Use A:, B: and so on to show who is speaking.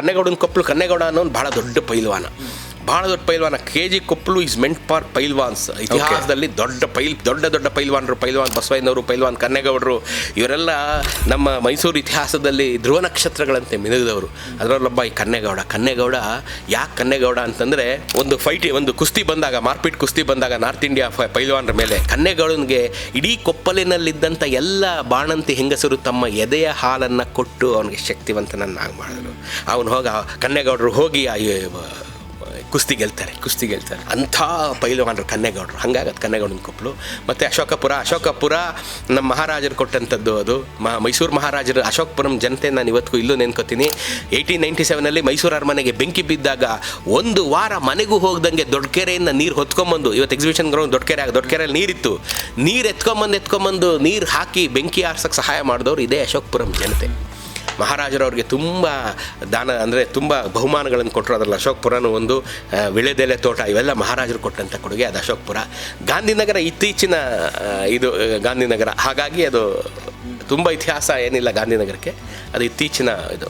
A: ಕನ್ನೆಗೌಡನ ಕೊಪ್ಪಲು ಕನ್ನೆಗೌಡ ಅನ್ನೋನು ಭಾಳ ದೊಡ್ಡ ಪೈಲ್ವಾನ. ಭಾಳ ದೊಡ್ಡ ಪೈಲ್ವಾನ. K G Koppalu is meant for ಪೈಲ್ವಾನ್ಸ್ ಇತಿಹಾಸದಲ್ಲಿ ದೊಡ್ಡ ಪೈಲ್ ದೊಡ್ಡ ದೊಡ್ಡ ಪೈಲ್ವಾನರು ಪೈಲ್ವಾನ್ ಬಸವಯ್ಯನವರು ಪೈಲ್ವಾನ್ ಕನ್ನೆಗೌಡರು ಇವರೆಲ್ಲ ನಮ್ಮ ಮೈಸೂರು ಇತಿಹಾಸದಲ್ಲಿ ಧ್ರುವ ನಕ್ಷತ್ರಗಳಂತೆ ಮಿನುಗಿದವರು. ಅದರಲ್ಲೊಬ್ಬ ಈ ಕನ್ನೆಗೌಡ ಕನ್ನೇಗೌಡ ಯಾಕೆ ಕನ್ನೆಗೌಡ ಅಂತಂದರೆ ಒಂದು ಫೈಟ್ ಒಂದು ಕುಸ್ತಿ ಬಂದಾಗ ಮಾರ್ಪಿಟ್ ಕುಸ್ತಿ ಬಂದಾಗ ನಾರ್ತ್ ಇಂಡಿಯಾ ಫ- ಪೈಲ್ವಾನರ ಮೇಲೆ ಕನ್ನೇಗೌಡನಿಗೆ ಇಡೀ ಕೊಪ್ಪಲಿನಲ್ಲಿದ್ದಂಥ ಎಲ್ಲ ಬಾಣಂತಿ ಹೆಂಗಸರು ತಮ್ಮ ಎದೆಯ ಹಾಲನ್ನು ಕೊಟ್ಟು ಅವನಿಗೆ ಶಕ್ತಿವಂತನನ್ನಾಗಿ ಮಾಡಿದ್ರು. ಅವನು ಹೋಗ ಕನ್ನೆಗೌಡರು ಹೋಗಿ ಆ ಕುಸ್ತಿ ಗೆಲ್ತಾರೆ
B: ಕುಸ್ತಿ ಗೆಲ್ತಾರೆ
A: ಅಂಥ ಪೈಲವಾನರು ಕನ್ನೆಗೌಡರು ಹಂಗಾಗತ್ತೆ ಕನ್ನೆಗೌಡನ ಕೊಪ್ಪಳು ಮತ್ತು ಅಶೋಕಪುರ ಅಶೋಕಪುರ ನಮ್ಮ ಮಹಾರಾಜರು ಕೊಟ್ಟಂಥದ್ದು ಅದು. ಮ ಮೈಸೂರು ಮಹಾರಾಜರು ಅಶೋಕಪುರಂ ಜನತೆ ನಾನು ಇವತ್ತಿಗೂ ಇಲ್ಲೂ ನೆನ್ಕೋತೀನಿ. ಏಯ್ಟೀನ್ ನೈಂಟಿ ಸೆವೆನಲ್ಲಿ ಮೈಸೂರು ಅರಮನೆಗೆ ಬೆಂಕಿ ಬಿದ್ದಾಗ ಒಂದು ವಾರ ಮನೆಗೂ ಹೋಗ್ದಂಗೆ ದೊಡ್ಡಕೆರೆಯಿಂದ ನೀರು ಹೊತ್ಕೊಂಬಂದು, ಇವತ್ತು ಎಕ್ಸಿಬಿಷನ್ ಗ್ರೌಂಡ್ ದೊಡ್ಡಕೆರೆ ಆಗ ದೊಡ್ಡಕೆರೆಯಲ್ಲಿ ನೀರಿತ್ತು. ನೀರು ಎತ್ಕೊಂಬಂದು ಎತ್ಕೊಂಬಂದು ನೀರು ಹಾಕಿ ಬೆಂಕಿ ಆರ್ಸೋಕ್ಕೆ ಸಹಾಯ ಮಾಡಿದವರು ಇದೇ ಅಶೋಕಪುರಂ ಜನತೆ. ಮಹಾರಾಜರು ಅವ್ರಿಗೆ ತುಂಬ ದಾನ ಅಂದರೆ ತುಂಬ ಬಹುಮಾನಗಳನ್ನು ಕೊಟ್ಟರು. ಅದರಲ್ಲಿ ಅಶೋಕ್ಪುರನೂ ಒಂದು ವಿಳೆದೆಲೆ ತೋಟ, ಇವೆಲ್ಲ ಮಹಾರಾಜರು ಕೊಟ್ಟಂಥ ಕೊಡುಗೆ ಅದು ಅಶೋಕ್ಪುರ. ಗಾಂಧಿನಗರ ಇತ್ತೀಚಿನ ಇದು ಗಾಂಧಿನಗರ ಹಾಗಾಗಿ ಅದು ತುಂಬ ಇತಿಹಾಸ ಏನಿಲ್ಲ ಗಾಂಧಿನಗರಕ್ಕೆ ಅದು ಇತ್ತೀಚಿನ ಇದು.